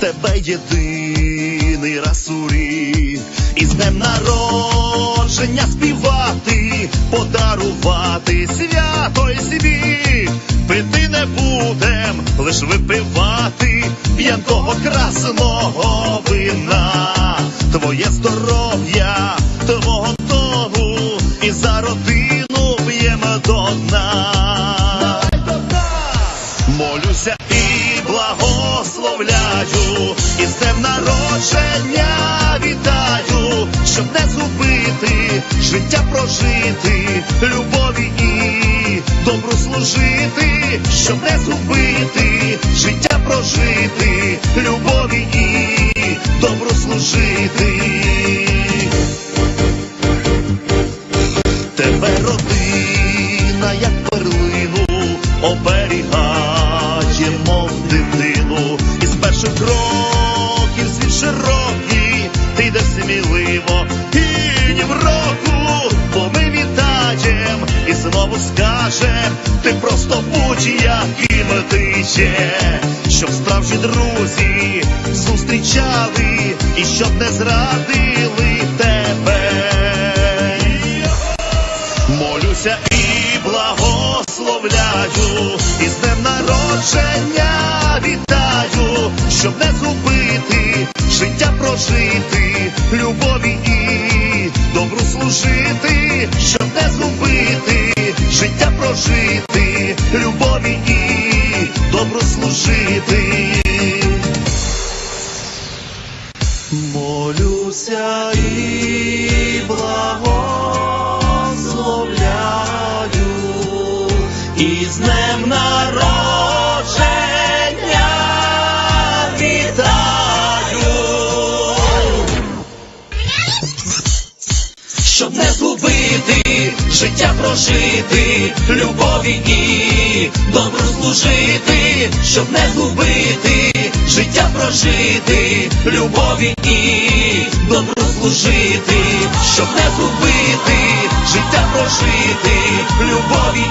тебе єдиний раз у рік, і з днем народження співати, подарувати свято і світ. Пити не будем, лиш випивати п'янкого красного вина, твоє здоров'я, твого дому, і за родину п'ємо до дна. Молюся і благословляю, і з днем народження вітаю, щоб не згубити, життя прожити, любові і добру служити, щоб не згубити, життя прожити, любові і добру служити. Знову скажем, ти просто будь яким ти є, щоб справжні друзі зустрічали, і щоб не зрадили тебе. Молюся і благословляю, і з днем народження вітаю, щоб не служити, щоб не згубити, життя прожити, любові і добру служити. Молюся і благословляю, і з днем народження Щоб не згубити, життя прожити, любові і добру служити, щоб не згубити, життя прожити, любові і добру служити, щоб не згубити, життя прожити, любові